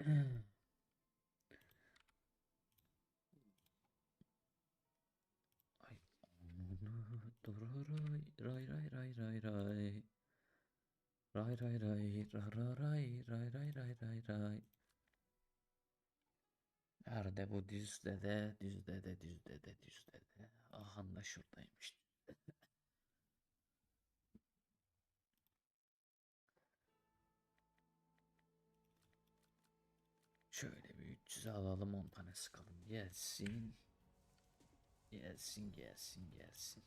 Ay. Ray ray ray ray ray. Ray ray ray ra ra ray ray ray ray ray ray. Nerede bu düzde de düzde de düzde de düzde de. Aha da şuradaymış. Şöyle bir 300 alalım 10 tane sıkalım. Gelsin. Gelsin gelsin gelsin.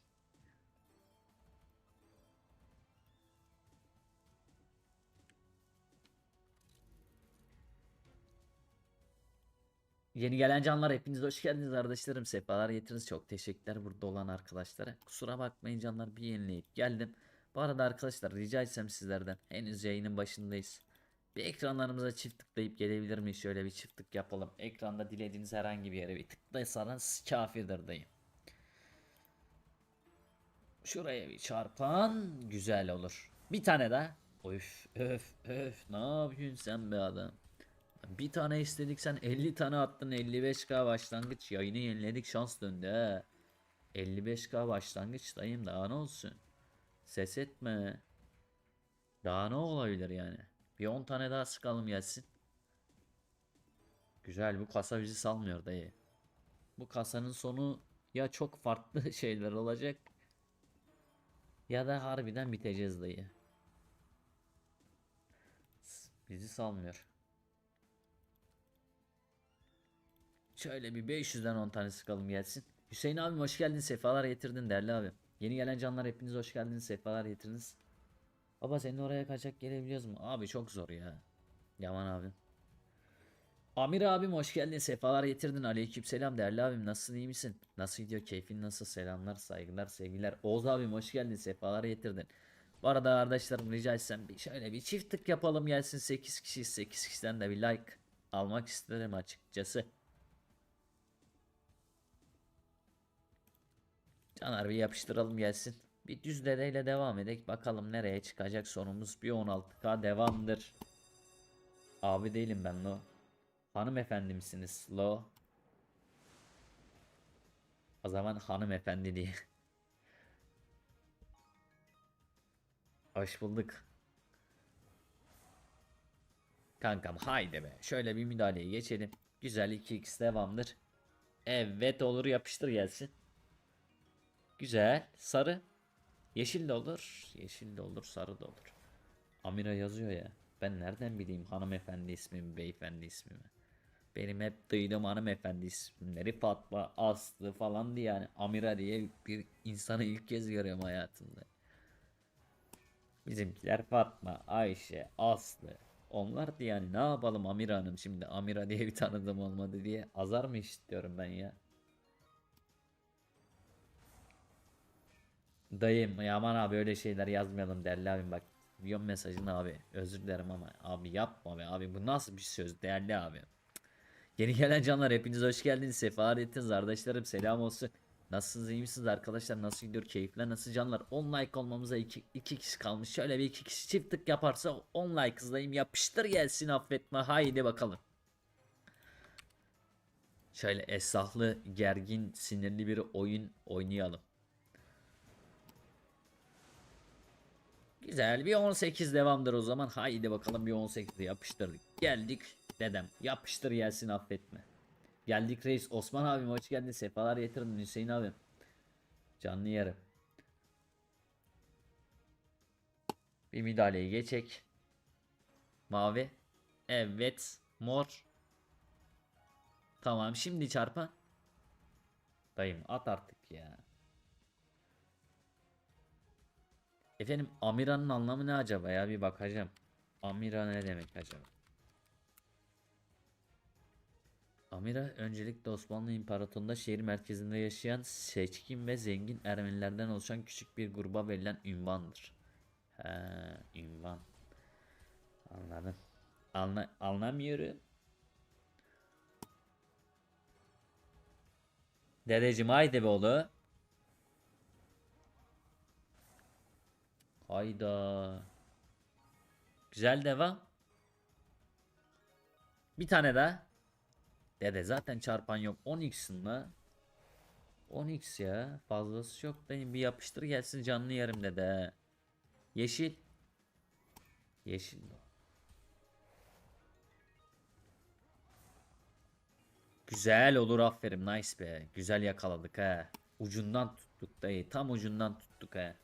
Yeni gelen canlar hepiniz hoş geldiniz arkadaşlarım. Sefalar getiriniz. Çok teşekkürler burada olan arkadaşlara. Kusura bakmayın canlar bir yenileyip geldim. Bu arada arkadaşlar rica etsem sizlerden henüz yayının başındayız. Bir ekranlarımıza çift tıklayıp gelebilir miyiz? Şöyle bir çift tık yapalım. Ekranda dilediğiniz herhangi bir yere bir tıklaysanız kafirdir dayım. Şuraya bir çarpan güzel olur. Bir tane daha. Öf öf öf ne yapıyorsun sen be adam? Bir tane istedik sen 50 tane attın 55k başlangıç yayını yeniledik şans döndü ha. 55k başlangıç dayım daha ne olsun? Ses etme. Daha ne olabilir yani? Bir 10 tane daha sıkalım gelsin. Güzel bu kasa bizi salmıyor dayı. Bu kasanın sonu ya çok farklı şeyler olacak ya da harbiden biteceğiz dayı. Bizi salmıyor. Şöyle bir 500'den 10 tane sıkalım gelsin. Hüseyin abim hoş geldin. Sefalar getirdin değerli abi. Yeni gelen canlar hepiniz hoş geldiniz. Sefalar getirdiniz. Baba senin oraya kaçak gelebiliyoruz mu? Abi çok zor ya. Yaman abi. Amir abim hoş geldin. Sefalar getirdin. Aleykümselam değerli abim. Nasılsın iyi misin? Nasıl gidiyor? Keyfin nasıl? Selamlar, saygılar, sevgiler. Oğuz abim hoş geldin. Sefalar getirdin. Bu arada arkadaşlarım rica etsem bir şöyle bir çift tık yapalım gelsin 8 kişi 8 kişiden de bir like almak isterim açıkçası. Caner bir yapıştıralım gelsin. Bir düz dedeyle devam edek. Bakalım nereye çıkacak sonumuz. Bir 16k devamdır. Abi değilim ben lo. Hanımefendi misiniz lo? O zaman hanımefendi diye. Hoş bulduk. Kankam haydi be. Şöyle bir müdahaleye geçelim. Güzel 2x devamdır. Evet olur yapıştır gelsin. Güzel. Sarı. Yeşil de olur. Yeşil de olur. Sarı da olur. Amira yazıyor ya. Ben nereden bileyim hanımefendi ismimi, beyefendi ismimi. Benim hep duyduğum hanımefendi isimleri Fatma, Aslı falan diye yani Amira diye bir insanı ilk kez görüyorum hayatımda. Bizimkiler Fatma, Ayşe, Aslı. Onlar diye yani ne yapalım Amira Hanım şimdi Amira diye bir tanıdığım olmadı diye azar mı işitiyorum ben ya? Dayım Yaman abi öyle şeyler yazmayalım değerli abim bak. Biliyorum mesajını abi. Özür dilerim ama abi yapma be abi bu nasıl bir söz değerli abi. Yeni gelen canlar hepiniz hoş geldiniz. Sefalar ettiniz arkadaşlarım selam olsun. Nasılsınız iyi misiniz arkadaşlar nasıl gidiyor keyifler nasıl canlar 10 like olmamıza 2, 2 kişi kalmış şöyle bir 2 kişi çift tık yaparsa 10 like hızlayım yapıştır gelsin affetme haydi bakalım. Şöyle esahlı gergin sinirli bir oyun oynayalım. Güzel bir 18 devamdır o zaman. Haydi bakalım bir 18 yapıştırdık. Geldik dedem. Yapıştır gelsin affetme. Geldik reis. Osman abim hoş geldin. Sefalar getirdin Hüseyin abim. Canlı yarım. Bir müdahaleyi geçek. Mavi. Evet. Mor. Tamam şimdi çarpan. Dayım at artık ya. Efendim Amira'nın anlamı ne acaba ya bir bakacağım. Amira ne demek acaba? Amira öncelikle Osmanlı İmparatorluğu'nda şehir merkezinde yaşayan seçkin ve zengin Ermenilerden oluşan küçük bir gruba verilen ünvandır. He, ünvan. Anladım. Anla anlamıyorum. Dedeciğim haydi be oğlu. Hayda. Güzel devam. Bir tane daha. Dede zaten çarpan yok. 10x'in la. 10x ya. Fazlası çok dayım. Bir yapıştır gelsin canlı yerim dede. Yeşil. Yeşil. Güzel olur aferin nice be. Güzel yakaladık ha. Ucundan tuttuk dayı. Tam ucundan tuttuk ha.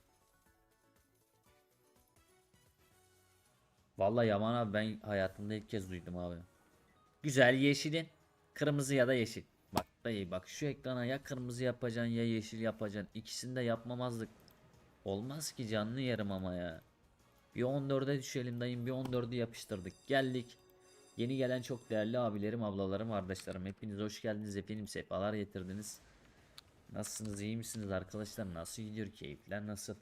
Vallahi Yaman abi ben hayatımda ilk kez duydum abi. Güzel yeşilin. Kırmızı ya da yeşil. Bak dayı bak şu ekrana ya kırmızı yapacaksın ya yeşil yapacaksın. İkisini de yapmamazlık. Olmaz ki canlı yerim ama ya. Bir 14'e düşelim dayım bir 14'ü yapıştırdık. Geldik. Yeni gelen çok değerli abilerim, ablalarım, kardeşlerim. Hepiniz hoş geldiniz. Efendim sefalar getirdiniz. Nasılsınız? iyi misiniz arkadaşlar? Nasıl gidiyor? Keyifler nasıl?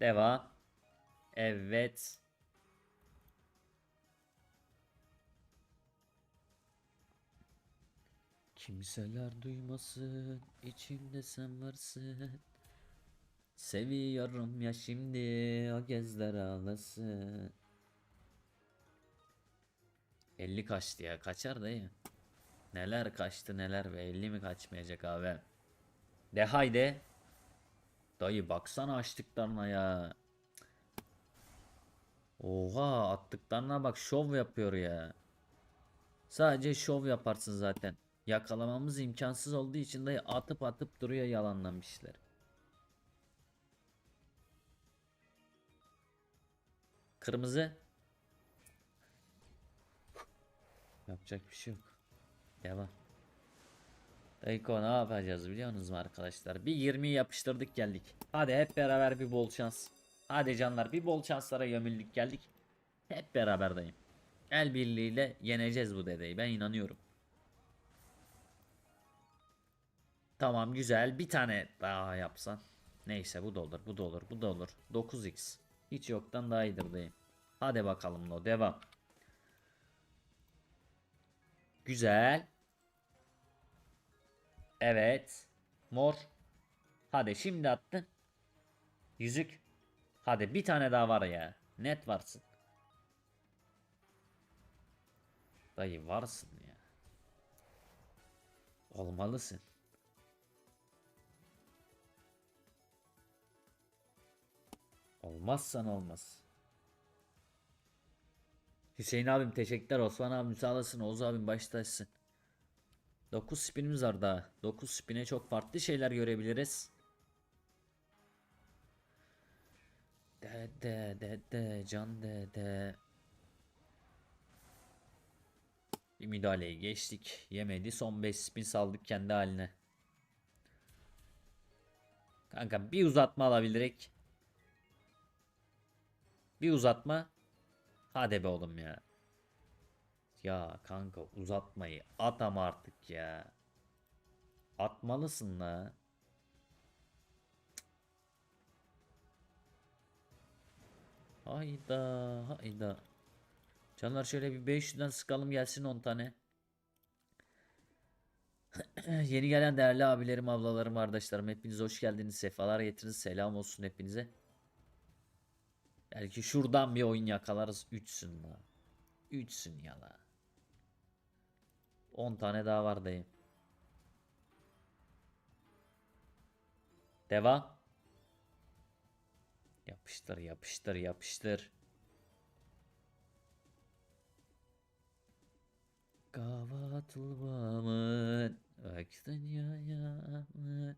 Devam. Evet. Kimseler duymasın, içimde sen varsın. Seviyorum ya şimdi o gözler ağlasın. 50 kaçtı ya kaçar dayı. Neler kaçtı neler ve 50 mi kaçmayacak abi. De haydi. Dayı baksana açtıklarına ya. Oha attıklarına bak şov yapıyor ya. Sadece şov yaparsın zaten. Yakalamamız imkansız olduğu için dayı atıp atıp duruyor yalanlamışlar. Kırmızı. Yapacak bir şey yok. Devam. Dayıko ne yapacağız biliyor musunuz arkadaşlar? Bir 20 yapıştırdık geldik. Hadi hep beraber bir bol şans. Hadi canlar bir bol şanslara gömüldük geldik. Hep beraber dayım. El birliğiyle yeneceğiz bu dedeyi ben inanıyorum. Tamam güzel bir tane daha yapsan. Neyse bu da olur bu da olur bu da olur. 9x. Hiç yoktan daha iyidir dayım. Hadi bakalım lo devam. Güzel. Evet. Mor. Hadi şimdi attın. Yüzük. Hadi bir tane daha var ya. Net varsın. Dayı varsın ya. Olmalısın. Olmazsan olmaz. Hüseyin abim teşekkürler. Osman abim sağ olasın. Oğuz abim baş taşsın. 9 spinimiz var daha. 9 spine çok farklı şeyler görebiliriz. Dede dede can dede. Bir müdahaleyi geçtik. Yemedi. Son 5 spin saldık kendi haline. Kanka bir uzatma alabilirek. Bir uzatma. Hadi be oğlum ya. Ya kanka uzatmayı at ama artık ya. Atmalısın la. Hayda hayda. Canlar şöyle bir 500'den sıkalım gelsin 10 tane. Yeni gelen değerli abilerim, ablalarım, kardeşlerim hepiniz hoş geldiniz. Sefalar getiriniz. Selam olsun hepinize. Belki şuradan bir oyun yakalarız. 3'sün la. 3'sün ya la. 10 tane daha var dayım. Devam. Yapıştır yapıştır yapıştır. Gavatılmamın Vaktin yayamın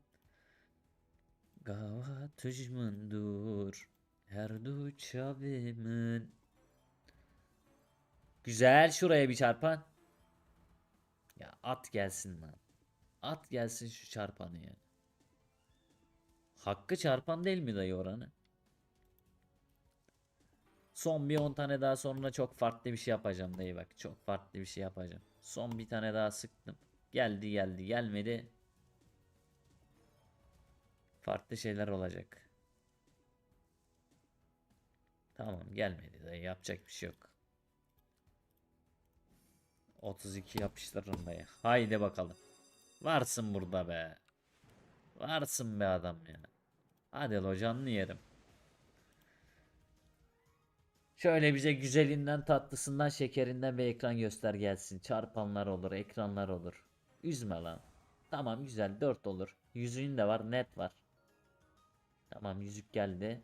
Gavatujmundur Her du çavimin Güzel şuraya bir çarpan. Ya at gelsin lan. At gelsin şu çarpanı ya. Hakkı çarpan değil mi dayı oranı? Son bir 10 tane daha sonra çok farklı bir şey yapacağım dayı bak. Çok farklı bir şey yapacağım. Son bir tane daha sıktım. Geldi geldi gelmedi. Farklı şeyler olacak. Tamam gelmedi dayı yapacak bir şey yok. 32 yapıştırırım dayı. Haydi bakalım. Varsın burada be. Varsın be adam ya. Hadi lo canlı yerim. Şöyle bize güzelinden, tatlısından, şekerinden bir ekran göster gelsin. Çarpanlar olur, ekranlar olur. Üzme lan. Tamam güzel 4 olur. Yüzüğün de var, net var. Tamam yüzük geldi.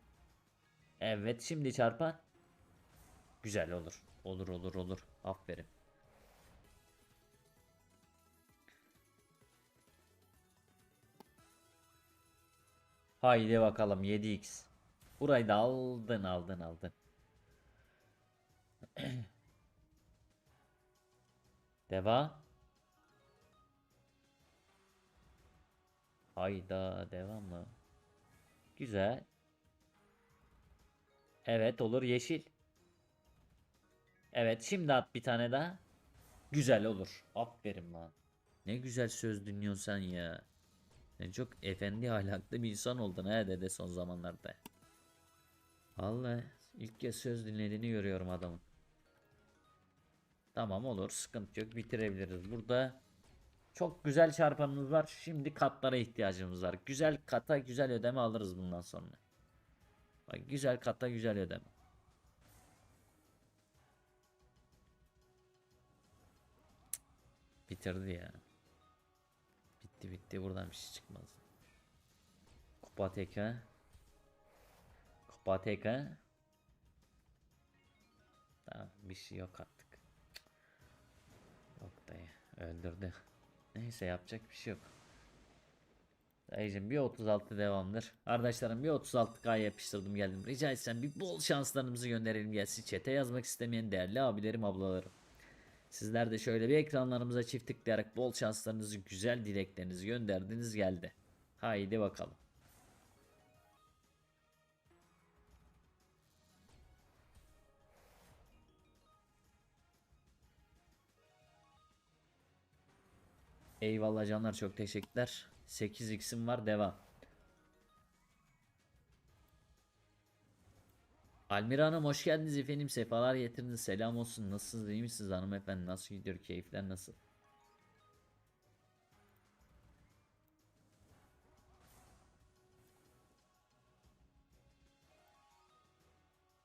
Evet şimdi çarpan. Güzel olur. Olur olur olur. Aferin. Haydi bakalım 7x. Burayı da aldın aldın aldın. Deva. Hayda devam mı? Güzel. Evet olur yeşil. Evet şimdi at bir tane daha. Güzel olur. Aferin lan. Ne güzel söz dinliyorsun sen ya. Sen çok efendi ahlaklı bir insan oldun ha dede son zamanlarda. Vallahi ilk kez söz dinlediğini görüyorum adamın. Tamam olur sıkıntı yok bitirebiliriz. Burada çok güzel çarpanımız var. Şimdi katlara ihtiyacımız var. Güzel kata güzel ödeme alırız bundan sonra. Bak güzel kata güzel ödeme. Bitirdi ya. Bitti bitti buradan bir şey çıkmaz. Kupa teka. Kupa teka. Tamam bir şey yok artık. Dayı öldürdü. Neyse yapacak bir şey yok. Dayıcım bir 36 devamdır. Arkadaşlarım bir 36k yapıştırdım geldim. Rica etsem bir bol şanslarımızı gönderelim gelsin. Çete yazmak istemeyen değerli abilerim ablalarım. Sizler de şöyle bir ekranlarımıza çift tıklayarak bol şanslarınızı güzel dileklerinizi gönderdiniz geldi. Haydi bakalım. Eyvallah canlar çok teşekkürler. 8x'im var devam. Almira Hanım hoş geldiniz efendim. Sefalar getirdiniz. Selam olsun. Nasılsınız? iyi misiniz hanımefendi? Nasıl gidiyor? Keyifler nasıl?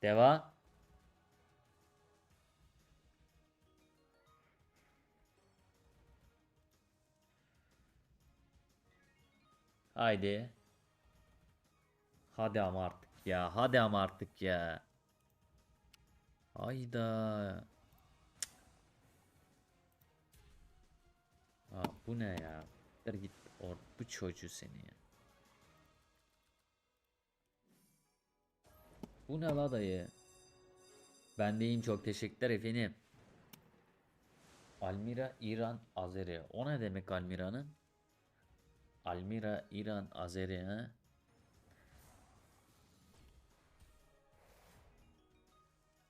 Deva. Haydi. Hadi ama artık ya. Hadi ama artık ya. Hayda. Aa, bu ne ya? Dur git or bu çocuğu seni ya. Bu ne la dayı? Ben de iyiyim çok teşekkürler efendim. Almira İran Azeri. O ne demek Almira'nın? Almira İran Azeri ha?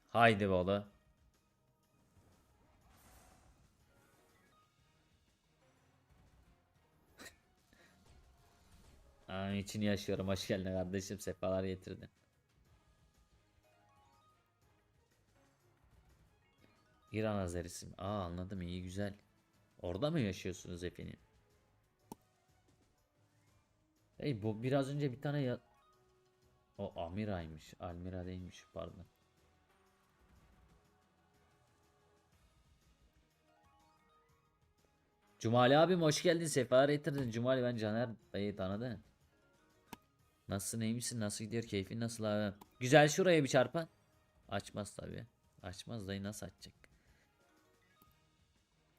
Haydi baba. Aa, içini yaşıyorum. Hoş geldin kardeşim. Sefalar getirdin. İran Azerisi. mi? Aa anladım iyi güzel. Orada mı yaşıyorsunuz efendim? Hey bu biraz önce bir tane ya... O Amira'ymış. Almira değilmiş pardon. Cumali abim hoş geldin. Sefalar getirdin. Cumali ben Caner dayı tanıdın. Nasılsın iyi? Nasıl gidiyor? Keyfin nasıl abi? Güzel şuraya bir çarpan. Açmaz tabi. Açmaz dayı nasıl açacak?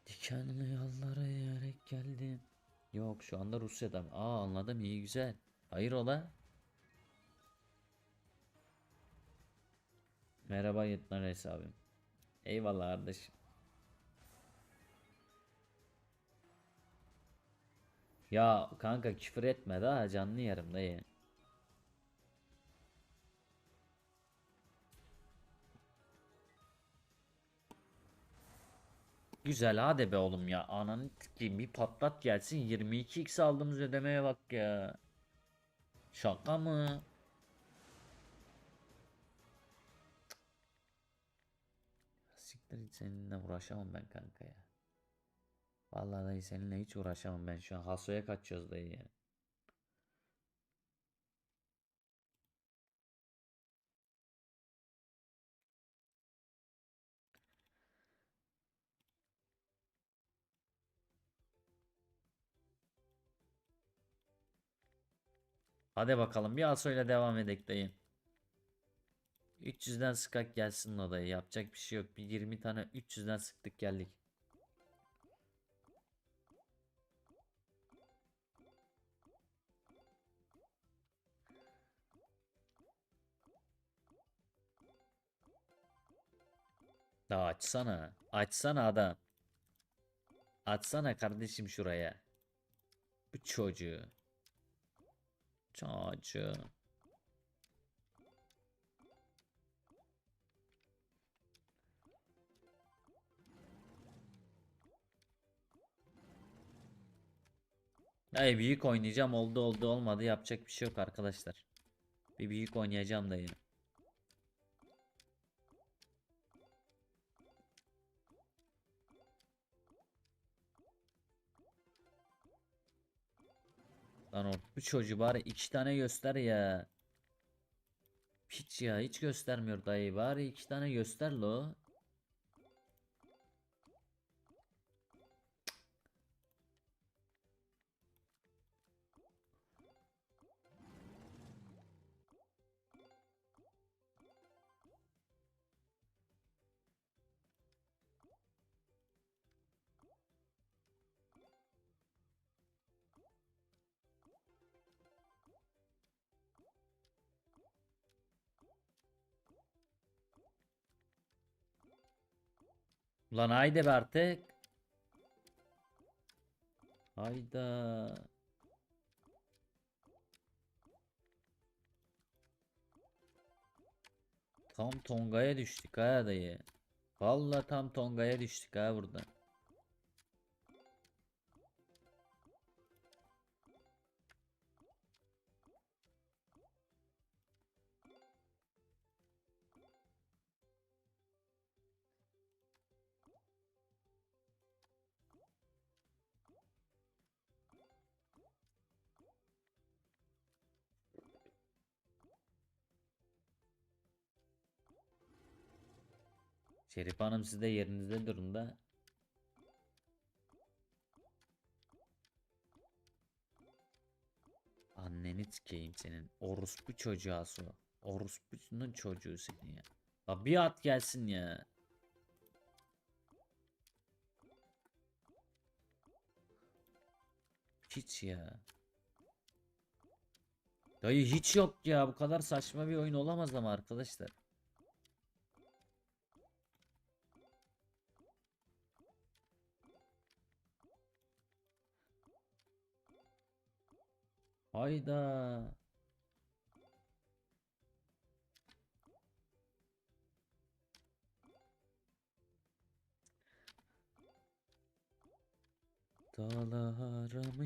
Dikenli yollara yürek geldim. Yok şu anda Rusya'da. Aa anladım iyi güzel. Hayır ola. Merhaba Yetmen Reis abim. Eyvallah kardeşim. Ya kanka küfür etme daha canlı yerim dayı. Güzel hadi be oğlum ya. Ananı sikeyim bir patlat gelsin 22x aldığımız ödemeye bak ya. Şaka mı? Siktir git seninle uğraşamam ben kanka ya. Vallahi dayı seninle hiç uğraşamam ben şu an. Haso'ya kaçıyoruz dayı ya. Hadi bakalım bir Aso'yla devam edek dayı. 300'den sıkak gelsin o dayı. Yapacak bir şey yok. Bir 20 tane 300'den sıktık geldik. Daha açsana. Açsana adam. Açsana kardeşim şuraya. Bu çocuğu. Çocuğu. Dayı büyük oynayacağım oldu oldu olmadı yapacak bir şey yok arkadaşlar. Bir büyük oynayacağım dayı. Lan o bu çocuğu bari iki tane göster ya. Hiç ya hiç göstermiyor dayı bari iki tane göster lo. Ulan haydi be artık. Hayda. Tam Tonga'ya düştük ha dayı. Vallahi tam Tonga'ya düştük ha burada. Şerif Hanım siz de yerinizde durun da. Anneni sikeyim senin. Orospu çocuğu o. Orospu'nun çocuğu senin ya. La bir at gelsin ya. Hiç ya. Dayı hiç yok ya. Bu kadar saçma bir oyun olamaz ama arkadaşlar. Hayda. Dağlara mı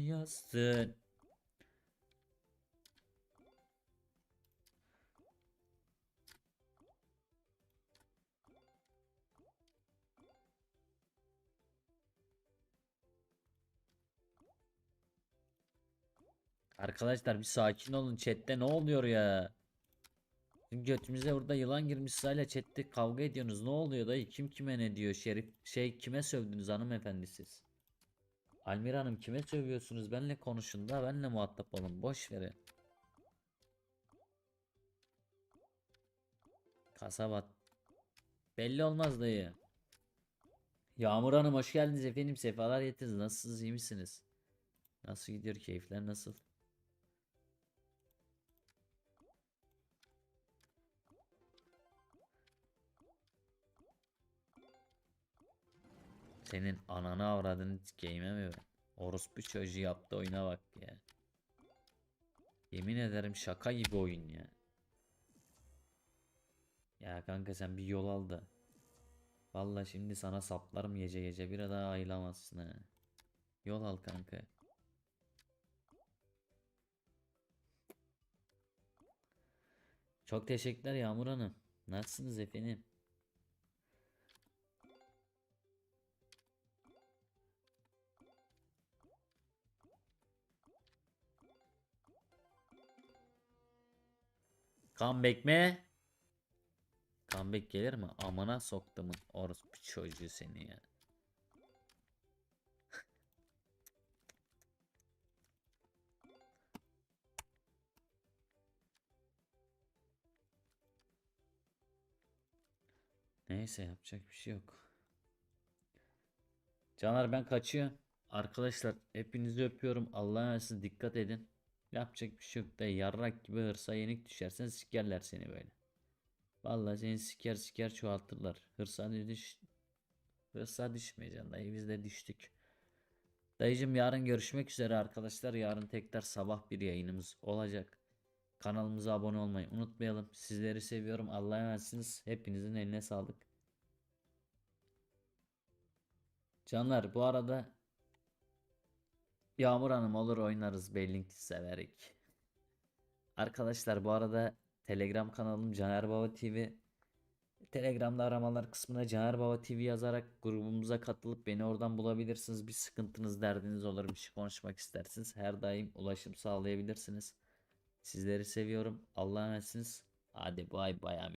Arkadaşlar bir sakin olun chatte ne oluyor ya? Götümüze burada yılan girmiş hala chatte kavga ediyorsunuz. Ne oluyor dayı? Kim kime ne diyor? Şerif şey kime sövdünüz hanımefendi siz? Almira Hanım kime sövüyorsunuz? Benle konuşun da benle muhatap olun. Boş verin. Kasabat. Belli olmaz dayı. Yağmur Hanım hoş geldiniz efendim. Sefalar getirdiniz. Nasılsınız? iyi misiniz? Nasıl gidiyor? Keyifler nasıl? Senin ananı avradını sikeyim mi ben? Orospu çocuğu yaptı oyuna bak ya. Yemin ederim şaka gibi oyun ya. Ya kanka sen bir yol al da. Vallahi şimdi sana saplarım gece gece bir daha ayılamazsın ha. Yol al kanka. Çok teşekkürler Yağmur Hanım. Nasılsınız efendim? Comeback mi? Comeback gelir mi? Amına soktumun orospu çocuğu seni ya. Neyse yapacak bir şey yok. Canlar ben kaçıyor. Arkadaşlar hepinizi öpüyorum. Allah'a emanet dikkat edin. Yapacak bir şey yok da yarrak gibi hırsa yenik düşersen sikerler seni böyle. Vallahi seni siker siker çoğaltırlar. Hırsa düş Hırsa düşmeyeceksin dayı biz de düştük. Dayıcım yarın görüşmek üzere arkadaşlar. Yarın tekrar sabah bir yayınımız olacak. Kanalımıza abone olmayı unutmayalım. Sizleri seviyorum. Allah'a emanetsiniz. Hepinizin eline sağlık. Canlar bu arada Yağmur Hanım olur oynarız Belling'i severik. Arkadaşlar bu arada Telegram kanalım Caner Baba TV. Telegram'da aramalar kısmına Caner Baba TV yazarak grubumuza katılıp beni oradan bulabilirsiniz. Bir sıkıntınız, derdiniz olur, bir şey konuşmak isterseniz her daim ulaşım sağlayabilirsiniz. Sizleri seviyorum. Allah'a emanetsiniz. Hadi bay bay.